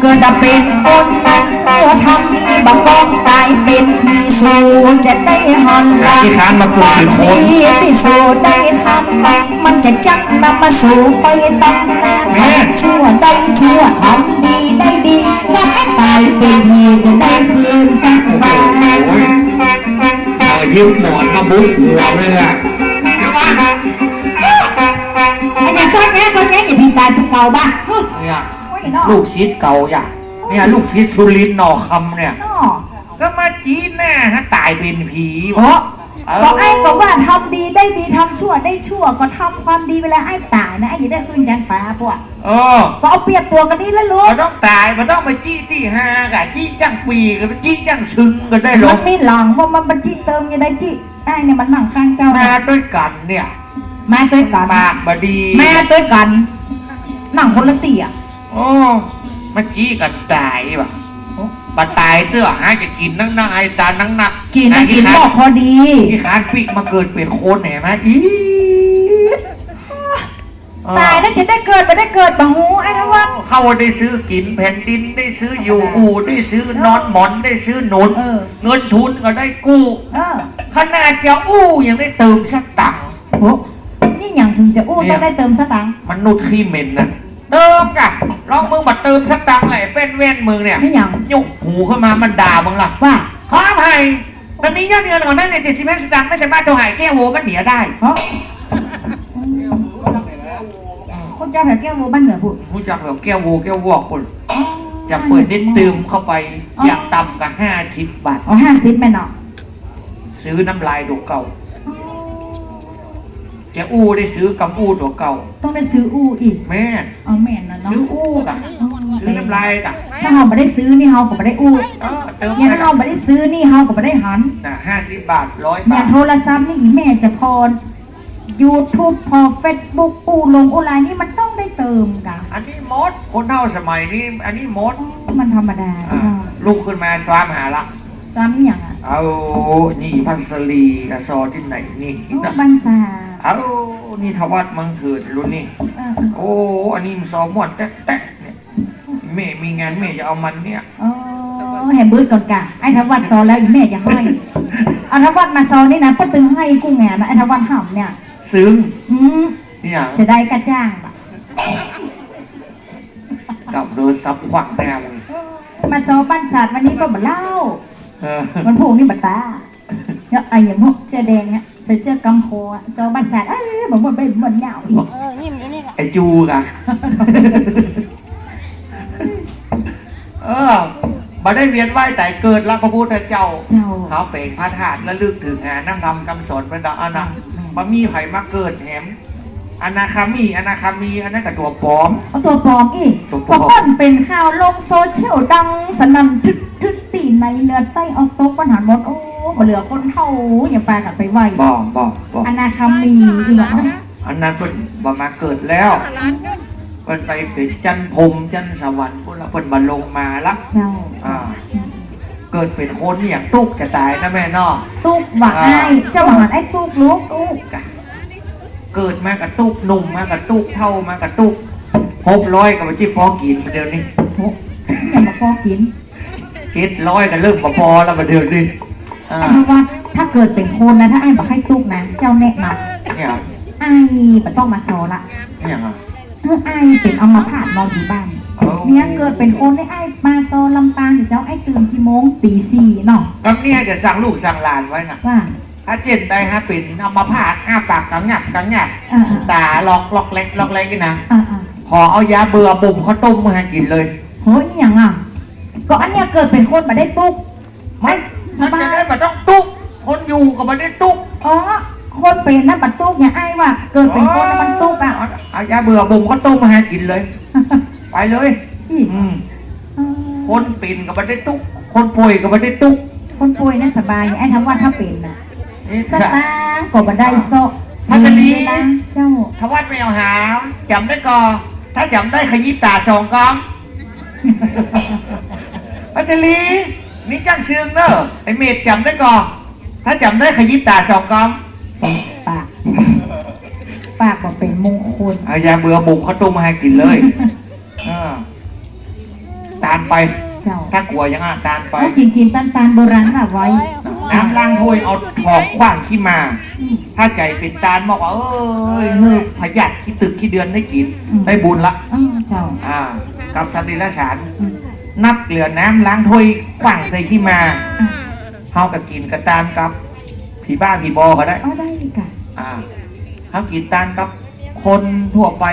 เกิดเป็นคนเมื่อทำดีบักกองตายเป็นผีสูจะได้หอนหลังที่ค้านมาเกิดเป็นคนดีที่สูได้ทำมันจะจักนำมาสู่ไปตั้งนานชั่วได้ชั่วทำดีได้ดีงัดตายเป็นผีจะได้คืนจักฟ้าโอ้ยเอายืมหมอนมาบุกหัวเลยอะเดี๋ยวว่าไอ้ย่าซอยแง่ซอยแง่อย่าพี่ตายเป็นเก่าบ้าเฮ้ย เนี่ยว่าอย่างนอกลูกศิษย์เก่าอย่าเนี่ยลูกศิษย์สุรินทร์หนอคำเนี่ยนอกก็มาจีนแน่ฮะตายเป็นผีโอ้วะก็ไอ้ก็ว่าทำดีได้ดีทำชั่วได้ชั่วก็ทำความดีเวลาไอ้ตายนะไอ้อย่าได้ขึ้นยันฟ้าพวกเออก็เอาเปรียบตัวกันนี่แล้วลูกมันต้องตายมันต้องมาจี้ที่ห้ากะจี้จังปีกันจี้จังชึงกันได้หรมัอนไม่หลังว่ามันบัญชีเติมยังได้จิไอ้เนี่ยมันนั่งข้างเจ้ามานะด้วยกันเนี่ยมาด้วยกันปากบดี แม่ด้วยกันนั่งคนละตีอะ โอ้มาจี้กันตายว่ะมาตายเตื้อหาจะกินนั่งนั่งไอ้ตานั่งนักกินนะกินไอ้บอกพอดีที่ค้านปีกมาเกิดเป็นคนเห็นไหมอีดเออตายแล้วจะได้เกิดไปได้เกิดบังหูไอ้ทวัฒน์เข้าได้ซื้อกินแผ่นดินได้ซื้ออยู่อู่ได้ซื้อนอนหมอนได้ซื้อหนุนเออเงินทุนก็ได้กู้เออขนาดจะอู้ยังได้เติมสักตังค์โหนี่อย่างถึงจะอู้เนี่ยต้องได้เติมสตังค์มนุษย์ขี้เหม็นนะเติมกะ สักตังค์แหละเป็นเว้นมึงเนี่ยไม่อย่างยกหูขึ้นมามันด่ามึงล่ะว่าขออภัยตอนนี้ยอดเงินของนั่นเนี่ยเจ็ดสิบห้าสตางค์ไม่สามารถโทรหาแก้วโวมันเหนียได้เพราะคนเจ้าแผ่แก้วโมบ้านเหนือพูดรู้จักแบบแก้วโวแก้ววอกคนจะเปิดเน็ตเติมเข้าไปอย่างต่ำก็ห้าสิบบาทอ๋อห้าสิบแม่เนาะซื้อน้ำลายตัวเก่าจะอู้ได้ซื้อกำอู้ตัวเก่า ต้องได้ซื้ออู้อีกแม่นเอาแม่นนะเนาะซื้ออู้กะ ซื้อน้ำลายกะถ้าเราไม่ได้ซื้อนี่เราก็ไม่ได้อู้เออเติมเนี่ยไปถ้าเราไม่ได้ซื้อนี่เราก็ไม่ได้หันนะห้าสิบบาทร้อยอย่าบางทโทรศัพท์นี่อีแม่จะพร YouTube พอ Facebook อู้ลงออนไลน์นี่มันต้องได้เติมกะอันนี้มดคนเท่าสมัยนี้อันนี้มดมันธรรมดาอ่าใช่ลูกขึ้นมาสวามหาละซ้ำนี่อย่างอะเอานี่พัสลีกับซอที่ไหนนี่อีกโอ้นะบันซาเอานี่ทวัดมังเถิดรุ่นนี่เออโอ้อันนี้มันซอมวนแต๊ะ แต๊ะเนี่ยแม่มีงานแม่จะเอามันเนี่ยเออแหมบืดก่อนกะไอ้ทวัดซอแล้วอีแม่จะให้เอาทวัดมาซอนี่นะป้าตึงให้กูแงนะไอ้ทวัดห่ำเนี่ย ซึ้งอืมนี่อย่างเสียดายกระจ้างปะกับโดนซับขวังแน่มึงมาซอบ้านศาสตร์วันนี้ก็มาเล่าเออมันผูกนี่บัตตาเนี่ยไอ้อย่างพวกเสื้อแดงเนี่ยใส่เสื้อกำโคอะซอบ้านศาสตร์เอ้ยเหมือนหมดไปเหมือนเหงาอีกเออนี่มันอยู่นี่แหละไอจูกะ เออมาได้เวียนไหวแต่เกิดแล้วพระพุทธเจ้า เจ้าเขาเป่งพระธาตุและลึกถึงงานน้ำทำคำสอนบรรดาอานะมามีไผมาเกิดแหมอนาคามีอนาคามีอันนั้นกับตัวปลอม เอาตัวปลอมอีกตัวปลอก็มป้อนเป็นข่าวลงโซเชียลดังสนั่นทึดทึดตีในเรือใต้ออกตกปัญหาหมดโอ้มาเหลือคนเท่าอย่าปากันไปไหวบอกบอกบอกอนาคามีอีหรออันนั้นเป็นบ่มาเกิดแล้วเป็นไปเป็นจันพรหมจันสวรรค์พวก เราเป็นบรรลงมาละเจ้าอ่าเกิดเป็นคนนี่อย่างตุกจะตายนะแม่เนอตุกหวังไอ้เจ้าหวังไอ้ตุกลูกตุกอะเกิดมากระตุกหนุ่มมากระตุกเท่ามากระตุกหกร้อยกับจิพอกินมาเดี๋ยวนี้โหอย่ามาพอกินเจ็ดร้อยก็เริ่มพอแล้วมาเดี๋ยวนี้อ่าไอ้ถ้าว่าถ้าเกิดเป็นคนนะถ้าไอ้บอกให้ตุกนะเจ้าแนะนเนี่ยำไอ้ไม่ต้องมาซอละเนี่ยอะเออไอ้เป็นเอามาผ่านนอนอยู่บ้าน เอาเนี่ยเกิดเป็นคนได้ไอ้มาซอลำปางเดี๋ยวเจ้าไอ้ตื่นกี่โมงตีสี่เนาะกำเนี่ยจะสั่งลูกสั่งหลานไว้นะว่าถ้าเจ็ดได้ฮะเป็นเอามาผ่าอ้าปากกังหยับกังหยับอ่าตาล็อกล็อกเล็กล็อกเล็กนี่นะอ่าอ่าขอเอายาเบื่อบุ่มข้าวต้มมาให้กินเลยโหนี่อย่างอะก็อันเนี้ยเกิดเป็นคนมาได้ตุกไม่สมันบายจะได้มาต้องตุ๊กคนอยู่กับมันได้ตุ๊กอ๋อคนเป็นนะบัดตุกเนี่ยไอ้ว่าเกิดเป็นคนแล้วมันตุกอะเอาเอายาเบื่อบุ่มข้าวต้มมาให้กินเลย ไปเลยอีกอืมอ๋อคนปิ่นกับมันได้ตุ๊กคนป่วยกับมันได้ตุ๊กคนป่วยน่ะสบายไอ้ทำว่าถ้าเป็นน่ะนี่สตางค์ก็บ่ได้โซะพัชรีเวลาเจ้าทวัดแมวหาจำได้ก่อถ้าจำได้ขยี้ตาสองกอมพัชรีนี่จ้างเชืองเนอะไอเมดจำได้ก่อถ้าจำได้ขยี้ตาสองกอมปากปากบอกเป็นมงคลเอายาเบื่อบุกเขาต้มมาให้กินเลย เออตาานไป เจ้าถ้ากลัวยังอ่านตานไปเขากินกินตันตานโบราณแบบไว้ น้ำล้างถ้วยเอาถอกขว้างขี้มา อืม ถ้าใจเป็นตานบอกว่า เอ้ยเฮ้ยพยัดขี้ตึกขี้เดือนได้กิน อืม ได้บุญละอืมเจ้าอ่า กับสัตว์เดรัจฉาน อืมนักเหลือน้ำล้างถ้วยขว้างใส่ขี้มา อะเฮากับกินกับตานกับ ผีบ้าผีบอก็ได้ เอาได้กะอ่าเฮากินตานกับ คนทั่วไป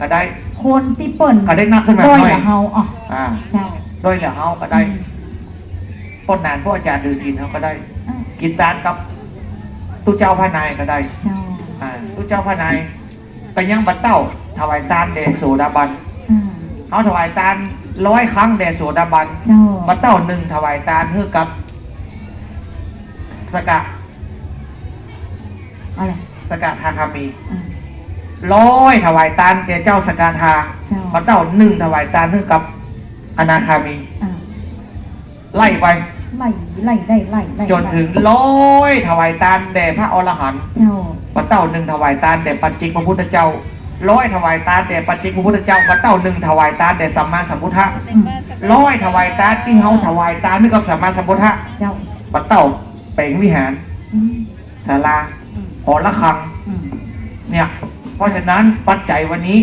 ก็ได้ คนที่เปิ่นก็ได้นักขึ้นมาด้อยหน่อย กับเฮาอ๋ออ่าเจ้าด้วยเหลือเฮาก็ได้ป้นนานพวกอาจารย์ดือศีลเฮาก็ได้ อะกินตานกับตู้เจ้าพระนายก็ได้ เจ้าอ่าตู้เจ้าพระนายไปยังบัดเต้าถวายตานแด่โสดาบันอ่าเขาถวายตานร้อยครั้งแด่โสดาบัน เจ้าบัดเต้าหนึ่งถวายตานเพื่อกับสกะอะไรสกะทาคามี อ่า ร้อยถวายตานแก่เจ้าสกาทาเจ้าบัดเต้าหนึ่งถวายตานเพื่อกับอนาคามีอ่าไล่ไปไล่ไล่ได้ไล่ไล่จนถึงร้อยถวายตานแด่พระอรหันต์เจ้าบัดเต้าหนึ่งถวายตานแด่ปัจจิกพระพุทธเจ้าร้อยถวายตานแด่ปัจจิกพระพุทธเจ้าบัดเต้าหนึ่งถวายตานแด่สัมมาสัมพุทธะอืมร้อยถวายตานที่เฮาถวายตานนี่กับสัมมาสัมพุทธะเจ้าบัดเต้าเป่งวิหารอืมศาลาอืมหอระฆังอืมเนี่ย เพราะฉะนั้นปัจจัยวันนี้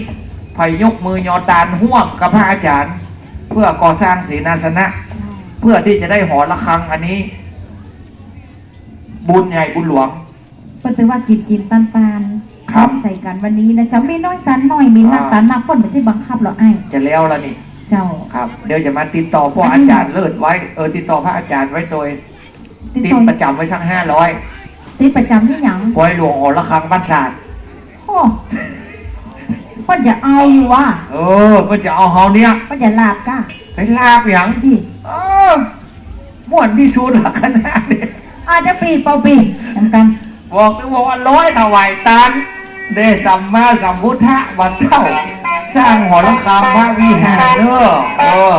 พยยกมือยอตานห่วมกับพระอาจารย์ เพื่อก่อสร้างเสนาสนะเจ้าเพื่อที่จะได้หอระฆังอันนี้ บุญใหญ่บุญหลวงเปิ้นถือว่ากินกินตันตานครับพอใจกันวันนี้นะจ๊ะไม่น้อยตันน้อยมีนักอ่าตันนักเปิ้นไม่ใช่บังคับหรอกไอ้จะแล้วละนี่ เจ้าครับ เดี๋ยวจะมาติดต่อพ่ออาจารย์เลิศไว้เออติดต่อพระอาจารย์ไว้โดยติดติดต่อประจำไว้สักห้าร้อยติดประจำที่หยังปล่อยหลวงหอระฆังบ้านศาสตร์โอ้เปิ้นจะเอาอยู่ว่ะเออมันจะเอาเฮาเนี่ยเปิ้นจะลาบก้าไปลาบอย่างดิเออม่วนที่สุดละขนาดนี้อาจจะปีเป่าปีจำกันบอกเลยว่าร้อยถวายตานเดสัมมาสัมพุทธะวันเท่า สร้างหอระฆังพระวิหารเด้อเออ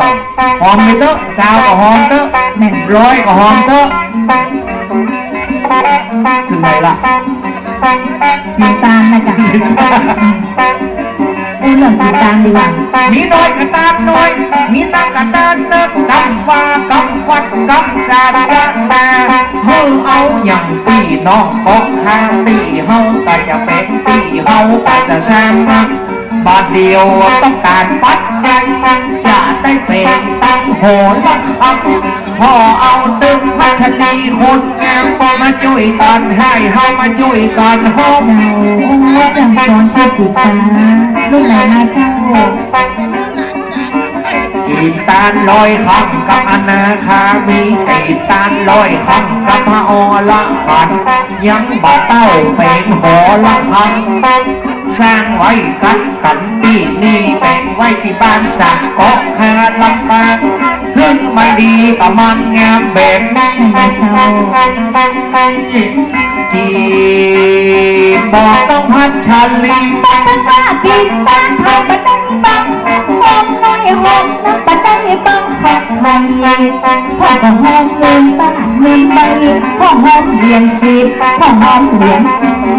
หอมไปเตอะสาวก็หอมเตอะแม่นร้อยก็หอมเตอะถึงไหนล่ะ กินตาลนะจ๊ะพูดเรื่องกินตาลดีกว่ามีน้อยกระตานน้อย มีนักกระตานนักกำว่ากำวัดกำศาสตร์สางมาเฮาเอาอย่างปีน้องเกาะข้างตีเฮาก็จะเป็นตีเฮาก็จะสร้างบาทเดียวต้องการปัจจัยจะได้เป็น โหระคังพอเอาตึงพัชรีคนงามมาช่วยกันให้เฮามาช่วยกันหอมเจ้าจังสอนชื่อสีฟ้ารุ่นไหนนะเจ้ากีตาร์ลอยข้างกับอนาคามีกีตาร์ลอยข้างกับพระอรหันยังบัดเต้าเป็นหอละคังสร้างไว้กันกันที่นี่แบ่งไว้ที่บ้านสักเกาะคาลำปางถึง กับมันงามแบบนี้ให้เจ้าจีบบอกต้องพัชรีบัตรว่ากินบ้านไทยบันไดบังห้องน้อยห้องนักบันไดบังขับใหม่พ่อก็ห้องเงินบ้านเงินใบพ่อห้องเหรียญสิบพ่อห้องเหรียญ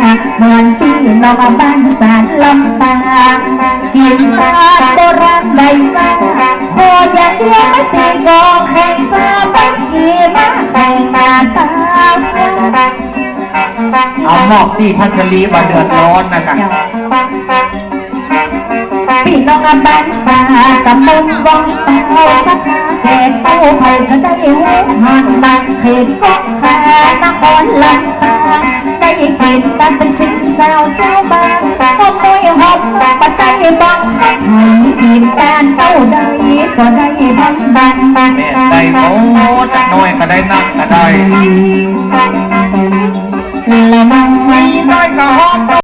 ห้าเหมือนพี่นองบ้านสารลำปาง กินบาโบราณใดมาขออย่าเดียวไม่ตีกองแข่งฟ้าบังกีมาแข่มาตามเอาหมอกที่พัชรีมาเดือดร้อนนะกันพี่น้องอบ้านสากำลังวังเป่าสัทธาเขตเป้าไผ่ก็ได้หูหันมาเขตก็ขานครลำปางได้กินกันเป็นสิ่งสาวเจ้าบ้านหอมน้อยหอมนัก บัดได้บังคับให้กินการเต้าใดก็ได้บังบังบังแม่ได้โมดน้อยก็ได้นักก็ได้ละมังไมีน้อยก็หอม